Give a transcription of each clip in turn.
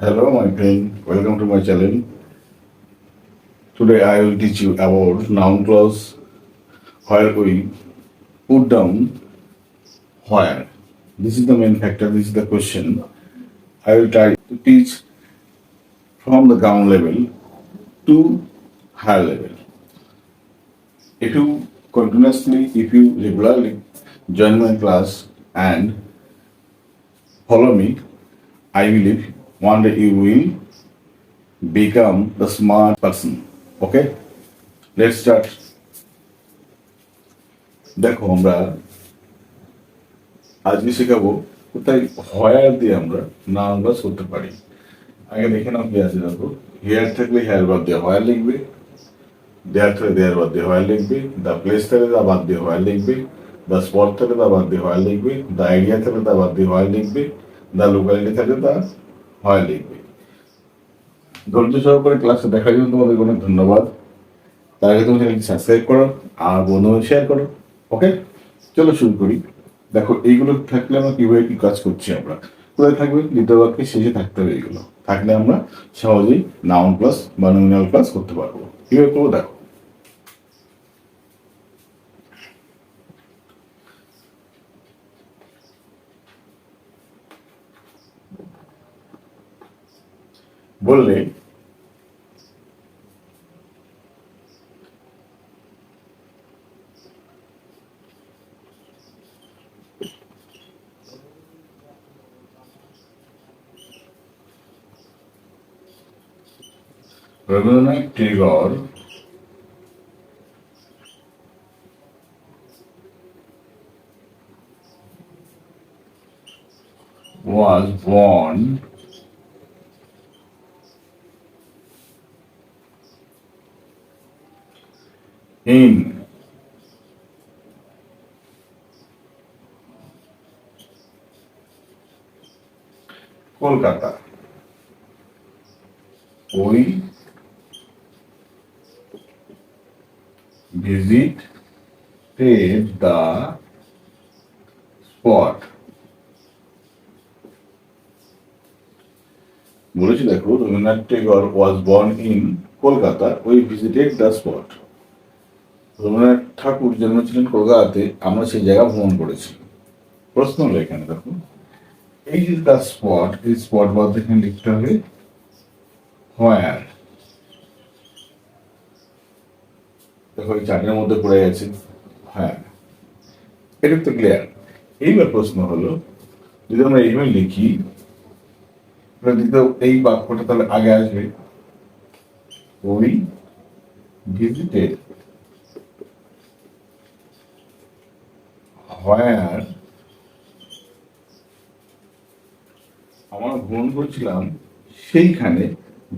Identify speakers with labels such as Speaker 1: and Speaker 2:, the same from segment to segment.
Speaker 1: Hello, my friend. Welcome to my channel. Today I will teach you about noun clause where we put down where. This is the main factor. This is the question. I will try to teach from the ground level to higher level. If you continuously, if you regularly join my class and follow me, I believe one day you will become the smart person. Okay? Let's start. দেখো আমরা আজকে শেখাবো কোথায় হয়ার দিয়ে আমরা noun class করতে পারি আগে দেখে নাও কি আছে দেখো হেয়ার থাকলে হেয়ার বাদ দিয়ে হয়ার লিখবে দেয়ার থাকলে দেয়ার বাদ দিয়ে হয়ার লিখবে দ্য প্লেস থাকলে তা বাদ দিয়ে হয়ার লিখবে দ্য স্পট থাকলে তা বাদ দিয়ে হয়ার লিখবে দ্য আইডিয়া থাকলে তা বাদ দিয়ে হয়ার লিখবে দ্য লোকালিটি থাকলে তা হয়ার লিখবে ধৈর্য সহকারে ক্লাসে দেখার জন্য তোমাদের অনেক ধন্যবাদ। তার আগে তুমি চ্যানেলটি সাবস্ক্রাইব করো, আর বন্ধু শেয়ার করো ওকে চলো শুরু করি। দেখো, এইগুলো থাকলে আমরা কীভাবে কি কাজ করছি আমরা? কোথায় থাকবে? দ্বিতীয় বাক্যে শেষে থাকতে হবে এইগুলো থাকলে আমরা সহজেই নাউন প্লাস বা নমিনাল প্লাস করতে পারব। কীভাবে করব? দেখো। বললে Rabindranath Tagore was born in Kolkata. ওই visited the spot বলেছি দেখো Rabindranath Tagore was born in Kolkata we visited the spot Rabindranath Thakur জন্মেছিলেন কলকাতাতে, আমরা সেই জায়গা ভ্রমণ করেছি। প্রশ্ন হলো এখানে, দেখো। এই যে দ্য স্পট এই স্পট বাদ এখানে লিখতে হবে হোয়ার দেখো, এই মধ্যে পড়ে গেছে হ্যাঁ এটা তো ক্লিয়ার এইবার প্রশ্ন হলো, যদি আমরা এইভাবে লিখি এই বাক্যটা তাহলে আগে আসবে। ওই ভিজিটেড হোয়ার আমরা ভ্রমণ করছিলাম সেইখানে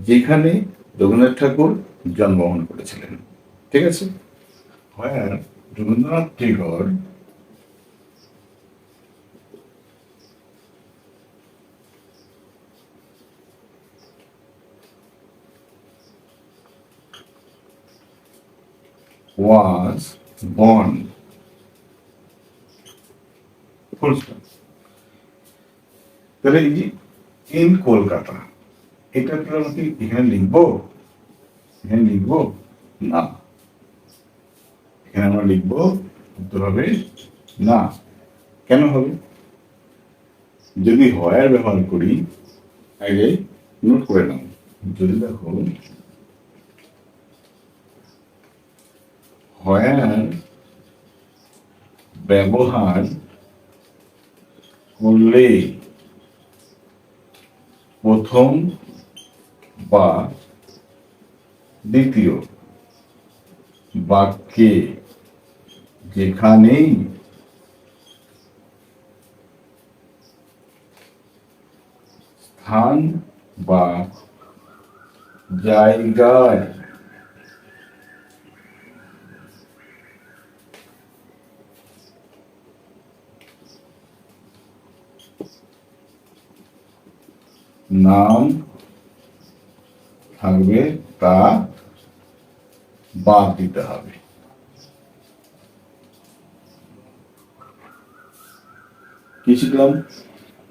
Speaker 1: যেখানে রবীন্দ্রনাথ ঠাকুর জন্মগ্রহণ করেছিলেন ঠিক আছে where Rabindranath Tagore was born. Full তাহলে এই যে ইন কলকাতা এটা তো আমরা কি এখানে লিখব? এখানে লিখব? না। এখানে আমরা লিখব, উত্তর হবে না। কেন হবে? যদি হয়ার ব্যবহার করি, আগে নোট করে নাও। যদি দেখো হয়ার ব্যবহার করলে প্রথম বা দ্বিতীয় বাক্যে যেখানেই স্থান বা জায়গায় নাম থাকবে তা বাদ দিতে হবে। কি শিখলাম?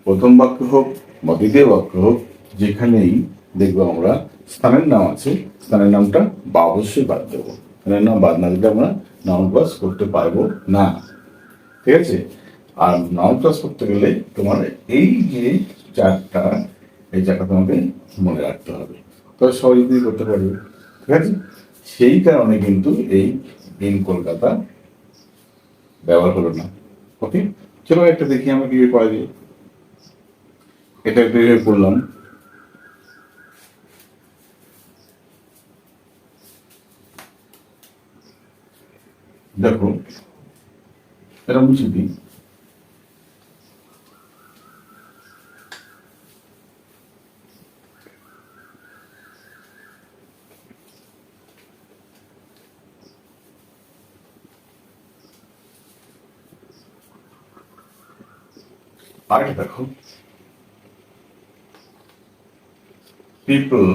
Speaker 1: প্রথম বাক্য হোক বা দ্বিতীয় বাক্য হোক, যেখানেই দেখব আমরা স্থানের নাম আছে, স্থানের নামটা বা অবশ্যই বাদ দেবো। স্থানের নাম বাদ না দিলে আমরা নাউন ক্লাস করতে পারব না। ঠিক আছে? আর নাউন ক্লাস করতে গেলে তোমার এই যে চারটা এই জায়গা তোমাকে মনে রাখতে হবে। তবে সহজে তুমি করতে পারবে, ঠিক আছে? সেই কারণে কিন্তু এই ইন কলকাতা ব্যবহার হলো না। ওকে চলো একটা দেখি আমরা কীভাবে করা যায় এটা একটা করলাম। দেখো, এটা মুছে দিই। আরেকটা দেখো people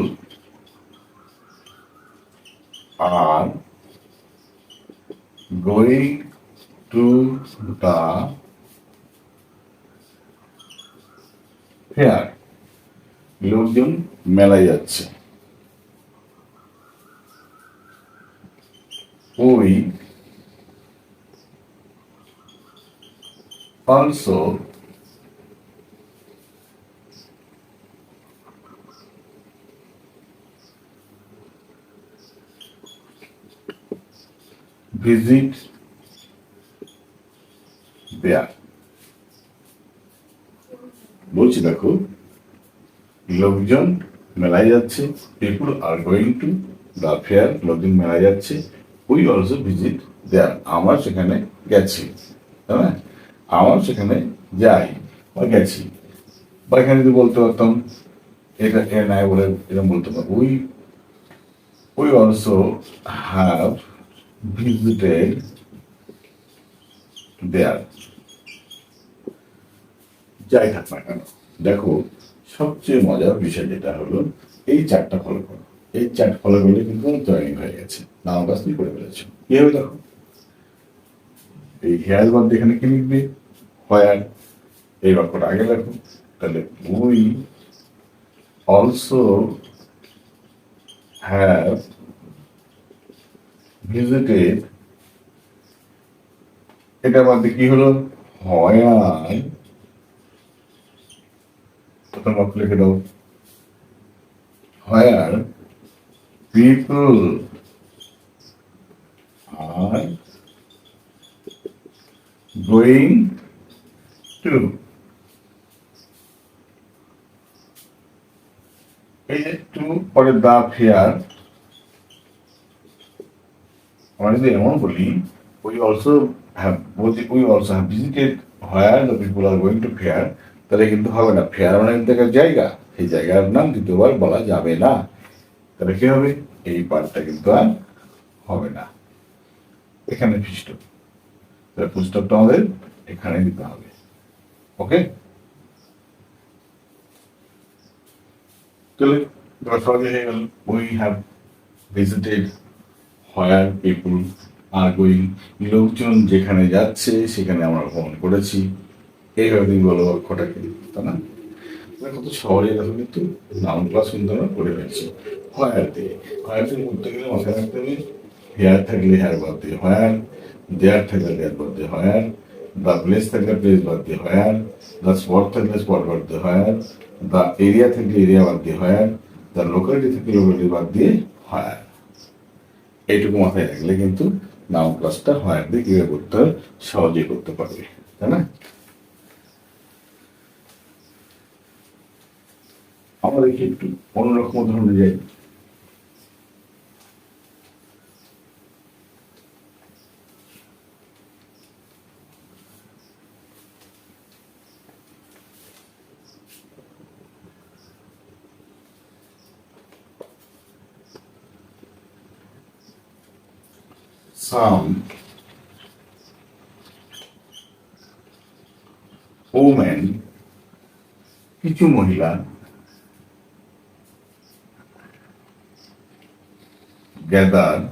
Speaker 1: are going to the fair লোকজন মেলায় যাচ্ছে ওই also visit there. বলছি, দেখো, লোকজন মেলায় যাচ্ছে people are going to the fair লোকজন মেলায় যাচ্ছে উই অলসো ভিজিট দেয়ার আমার সেখানে গেছি না? আমার সেখানে যাই বা গেছি। বা এখানে যদি বলতে পারতাম, এটা এ নাই বলে এরকম বলতে পারব we we also have visited there যাই থাক না কেন, দেখো, সবচেয়ে মজার বিষয় যেটা হলো, এই চারটা ফলো করো এই চারটা ফলো করলে কিন্তু জয়েনিং হয়ে গেছে। নাম কাজ তুমি করে ফেলেছো। হবে দেখো এই হেয়ার বাদ এখানে কি লিখবে? হোয়ার এই বাক্যটা আগে লেখো। তাহলে উই অলসো হ্যাভ ভিজিটেড এটা বাদ কি হলো? হয়ার প্রথম বাক্য লিখে দাও। Where people are going to এই যে টু পরে দা ফেয়ার আমরা যদি এমন বলি উই অলসো হ্যাভ বলছি we also have visited where the people are going to fair তাহলে কিন্তু হবে না। ফেয়ার মানে কিন্তু একটা জায়গা। সেই জায়গার নাম দ্বিতীয়বার বলা যাবে না। তাহলে কি হবে? এই পার্টটা কিন্তু আর হবে না। এখানে ফিস্ট তাহলে পুস্তকটা আমাদের এখানে দিতে হবে। ওকে তাহলে সহজে হয়ে গেল we have visited where people are going লোকজন যেখানে যাচ্ছে, সেখানে আমরা ভ্রমণ করেছি। এইভাবে তুমি বলো বাক্যটাকে তা না? কত সহজে দেখো কিন্তু নাউন ক্লাস কিন্তু আমরা করে ফেলছি। হোয়ার দিয়ে। হোয়ার দিয়ে করতে গেলে মাথায় রাখতে হবে, হেয়ার থাকলে হেয়ার বাদ দিয়ে হোয়ার দেয়ার থাকলে দেয়ার বাদ দিয়ে হোয়ার দ্য প্লেস থাকলে প্লেস বাদ দিয়ে হোয়ার দ্য স্পট থাকলে স্পট বাদ দিয়ে হোয়ার দ্য এরিয়া থাকলে এরিয়া বাদ দিয়ে হোয়ার দ্য লোকালিটি থাকলে লোকালিটি বাদ দিয়ে হোয়ার এইটুকু মাথায় রাখলে কিন্তু নাউন ক্লাসটা হয় দিয়ে কীভাবে করতে হয় সহজেই করতে পারবে, তাই না? আমাদেরকে একটু অন্যরকম উদাহরণে যাই some women কিছু মহিলা gather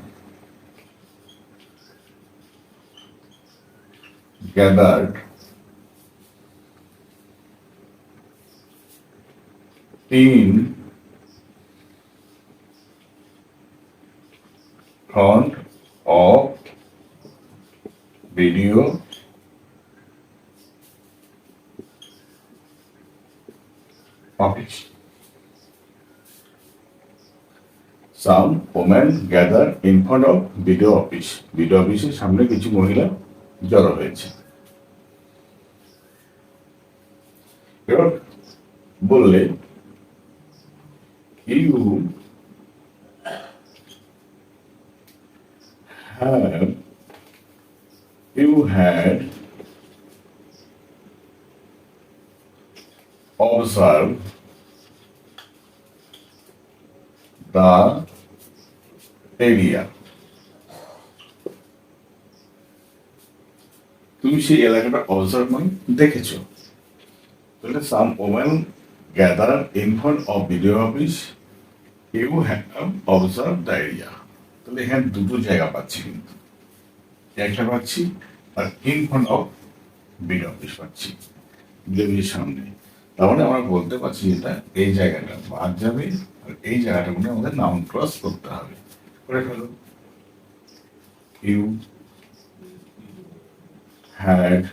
Speaker 1: gathered in office. Some women gather in front of video office. video অফিসের সামনে কিছু মহিলা জড়ো হয়েছে এবার বললে you have you had observed area তুমি সেই এলাকাটা অবজার্ভ মানে দেখেছ? তাহলে some women gather in front of video office you have observe the area তাহলে এখানে দুটো জায়গা পাচ্ছি কিন্তু। একটা পাচ্ছি, আর in front of video office পাচ্ছি গেমের সামনে। তার মানে আমরা বলতে পারছি যেটা এই জায়গাটা বাদ যাবে, আর এই জায়গাটা মধ্যে আমাদের নাউন ক্রস করতে হবে। করে ফেলো you had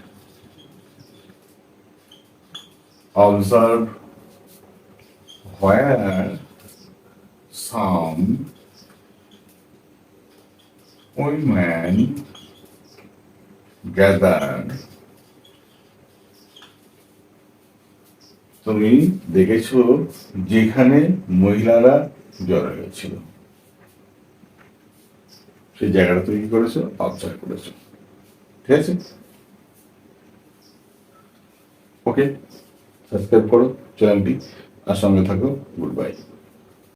Speaker 1: observed where some women gathered তুমি দেখেছ যেখানে মহিলারা জড়ো হয়েছিল সেই জায়গাটা তুমি কি করেছ? অবজার্ভ করেছ। ঠিক আছে? ওকে সাবস্ক্রাইব করো চ্যানেলটি আর সঙ্গে থাকো গুড বাই